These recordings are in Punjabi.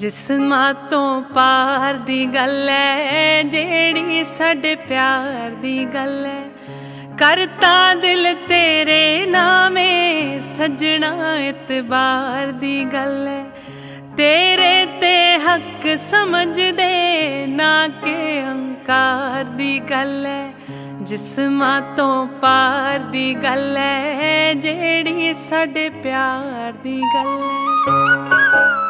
ਜਿਸਮਾਂ ਤੋਂ ਪਾਰ ਦੀ ਗੱਲ ਐ, ਜਿਹੜੀ ਸਾਡੇ ਪਿਆਰ ਦੀ ਗੱਲ ਐ। ਕਰਤਾ ਦਿਲ ਤੇਰੇ ਨਾਮੇ, ਸਜਣਾ ਇਤਬਾਰ ਦੀ ਗੱਲ ਐ। ਤੇਰੇ ਤੇ ਹੱਕ ਸਮਝਦੇ, ਨਾ ਕਿ ਹੰਕਾਰ ਦੀ ਗੱਲ ਐ। ਜਿਸਮਾਂ ਤੋਂ ਪਾਰ ਦੀ ਗੱਲ ਐ, ਜਿਹੜੀ ਸਾਡੇ ਪਿਆਰ ਦੀ ਗੱਲ ਐ।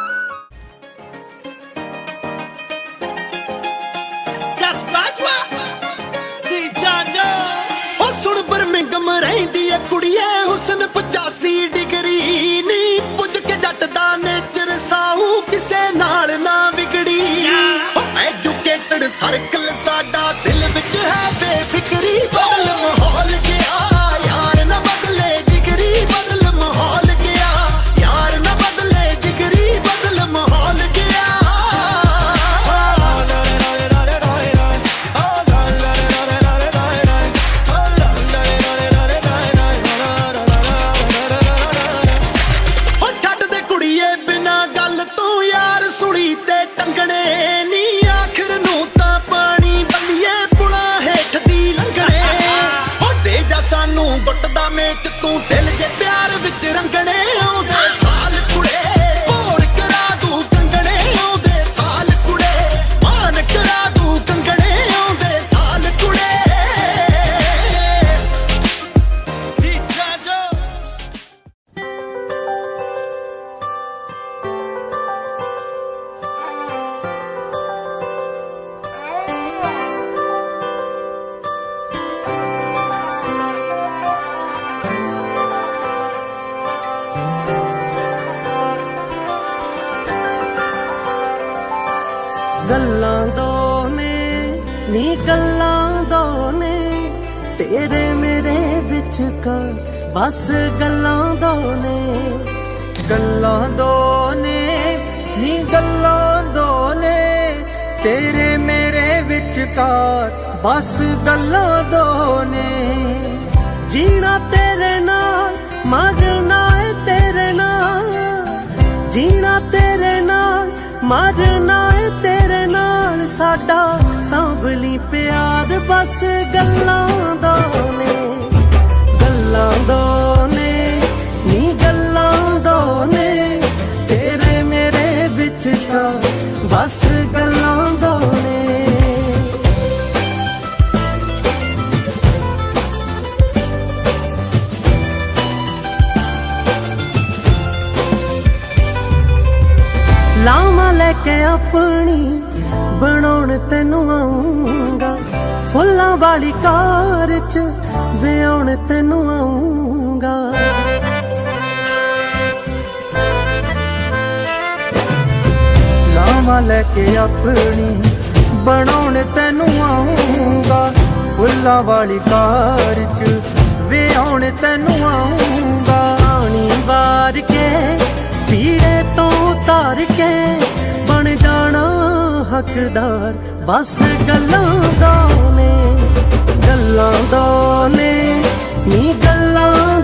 ਏ ਕੁੜੀਏ ਹੁਸਨ 85 ਡਿਗਰੀ ਨਹੀਂ ਪੁੱਜ ਕੇ ਜੱਟ ਦਾ ਨੇਚਰ ਤੇਰੇ ਮੇਰੇ ਵਿੱਚ ਕਾ ਬਸ ਗੱਲਾਂ ਦੋ ਨੇ। ਗੱਲਾਂ ਦੋ ਨੇ, ਨੀ ਗੱਲਾਂ ਦੋ ਨੇ। ਤੇਰੇ ਮੇਰੇ ਵਿੱਚ ਕਾ ਬਸ ਗੱਲਾਂ ਦੋ ਨੇ। ਜੀਣਾ ਤੇਰੇ ਨਾਲ, ਮਰਨਾ ਏ ਤੇਰੇ ਨਾਲ। ਜੀਣਾ ਤੇਰੇ ਨਾਲ, ਮਰਨਾ ਏ ਤੇਰੇ ਨਾਲ ਸਾਡਾ ਸਾਂਭਲੀ ਪਿਆਰ, ਬਸ ਗੱਲਾਂ ਦੋ ਨੇ, ਗੱਲਾਂ ਦੋ ਨੇ, ਨੀ ਗੱਲਾਂ ਦੋ ਨੇ, ਤੇਰੇ ਮੇਰੇ ਵਿੱਚ ਤਾਂ ਬਸ ਗੱਲਾਂ ਦੋ ਨੇ। ਲਾਵਾਂ ਲੈ ਕੇ ਆਪਣੀ ਬਣਾਉਣ ਤੈਨੂੰ ਆਉਂਗਾ ਫੁੱਲਾਂ ਵਾਲੀ ਕਾਰ ਚ ਵਿਆਉਣ ਤੈਨੂੰ ਆਉਂਗਾ ਲਾਵਾਂ ਲੈ ਕੇ ਆਪਣੀ ਬਣਾਉਣ ਤੈਨੂੰ ਆਉਂਗਾ ਫੁੱਲਾਂ ਵਾਲੀ ਕਾਰ ਚ ਵਿਆਉਣ ਤੈਨੂੰ ਆਉਂਗਾ ਆਣੀ ਵਾਰ ਕੇ ਹੱਕਦਾਰ ਬਸ ਗੱਲਾਂ ਦੋ ਨੇ ਗੱਲਾਂ ਦੋ ਨੇ ਨੀ ਗੱਲਾਂ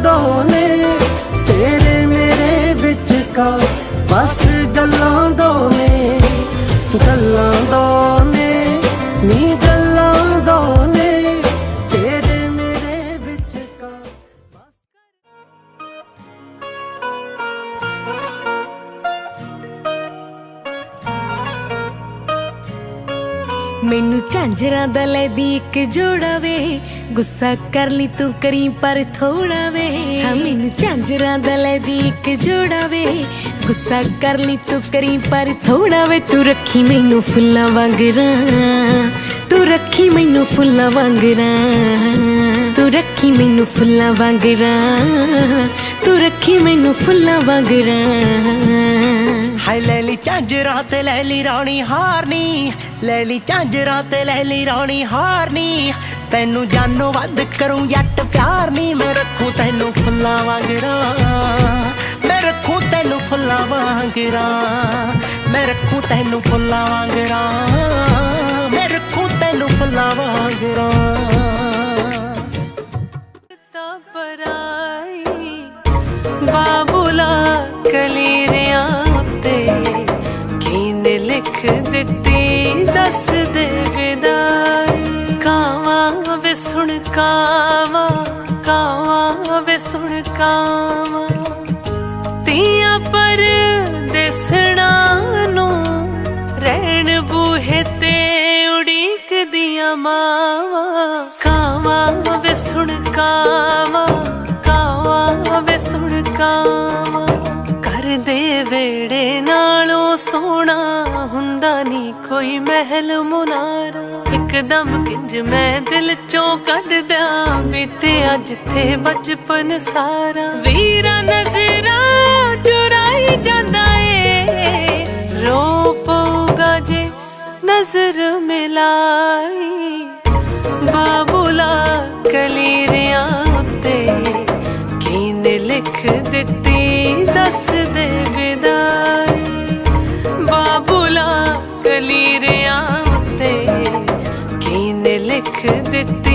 ਮੈਨੂੰ ਝਾਂਜਰਾਂ ਦਾ ਲੈਦੀ ਇੱਕ ਜੋੜਾ ਵੇ। ਗੁੱਸਾ ਕਰ ਲਈ ਤੂੰ ਕਰੀ ਪਰ ਥੋੜਾ ਵੇ। ਹਾਂ, ਮੈਨੂੰ ਝਾਂਜਰਾਂ ਦਾ ਲੈਦੀ ਇੱਕ ਜੋੜਾ ਵੇ। ਗੁੱਸਾ ਕਰ ਲਈ ਤੂੰ ਕਰੀ ਪਰ ਥੋੜਾ ਵੇ। ਤੂੰ ਰੱਖੀ ਮੈਨੂੰ ਫੁੱਲਾਂ ਵਾਂਗਰਾਂ ਤੂੰ ਰੱਖੀ ਮੈਨੂੰ ਫੁੱਲਾਂ ਵਾਂਗਰਾਂ ਤੂੰ ਰੱਖੀ ਮੈਨੂੰ ਫੁੱਲਾਂ ਵਾਂਗਰਾਂ ਤੂੰ ਰੱਖੀ ਮੈਨੂੰ ਫੁੱਲਾਂ ਵਾਂਗਰਾਂ ਹਾਏ ਲੈ ਲਈ ਝਾਂਜਰਾਂ ਤੇ ਲੈ ਲਈ ਰਾਣੀ ਹਾਰਨੀ। ਲੈ ਲਈ ਝਾਂਜਰਾਂ ਤੇ ਲੈ ਲਈ ਰਾਣੀ ਹਾਰਨੀ। ਤੈਨੂੰ ਜਾਨੋਂ ਵੱਧ ਕਰੂੰ ਜੱਟ ਪਿਆਰ ਨਹੀਂ ਮੈਂ ਰੱਖੂ ਤੈਨੂੰ ਫੁੱਲਾਂ ਵਾਂਗਰਾਂ ਮੈਂ ਰੱਖੂ ਤੈਨੂੰ ਫੁੱਲਾਂ ਵਾਂਗਰਾਂ ਮੈਂ ਰੱਖੂ ਤੈਨੂੰ ਫੁੱਲਾਂ ਵਾਂਗਰਾਂ ਮੈਂ ਰੱਖੂ ਤੈਨੂੰ ਫੁੱਲਾਂ ਵਾਂਗਰਾਂ ਦੱਸ ਦੇ ਵਿਦਾਈ। ਕਾਵਾਂ ਵੇ ਸੁਣ ਕਾਵਾਂ ਕਾਵਾਂ ਵੇ ਸੁਣ ਕਾਵਾਂ। ਤੀਆਂ ਪਰ ਦੇਸਣਾ ਨੂੰ ਰਹਿਣ ਬੂਹੇ ਤੇ ਉਡੀਕਦੀਆਂ ਮਾਵਾਂ। ਕਾਵਾਂ ਵੇ ਸੁਣ ਕਾਵਾਂ ਕਾਵਾਂ ਵੇ ਸੁਣ ਕਾਵਾਂ। ਘਰ ਦੇ ਵੇੜੇ ਨਾਲੋਂ ਸੋਹਣਾ ਕੋਈ ਮਹਿਲ ਮੁਨਾਰਾ, ਇੱਕਦਮ ਕਿੰਜ ਮੈਂ ਦਿਲ ਚੋਂ ਕੱਢਦਾ ਦਿਆਂ। ਬੀਤੇ ਅੱਜ ਤੇ ਬਚਪਨ ਸਾਰਾ। ਵੀਰਾ ਨਜ਼ਰਾ ਚੁਰਾਈ ਜਾਂਦਾ ਏ। ਰੋ ਪਊਗਾ ਜੇ ਨਜ਼ਰ ਮਿਲਾਈ। could the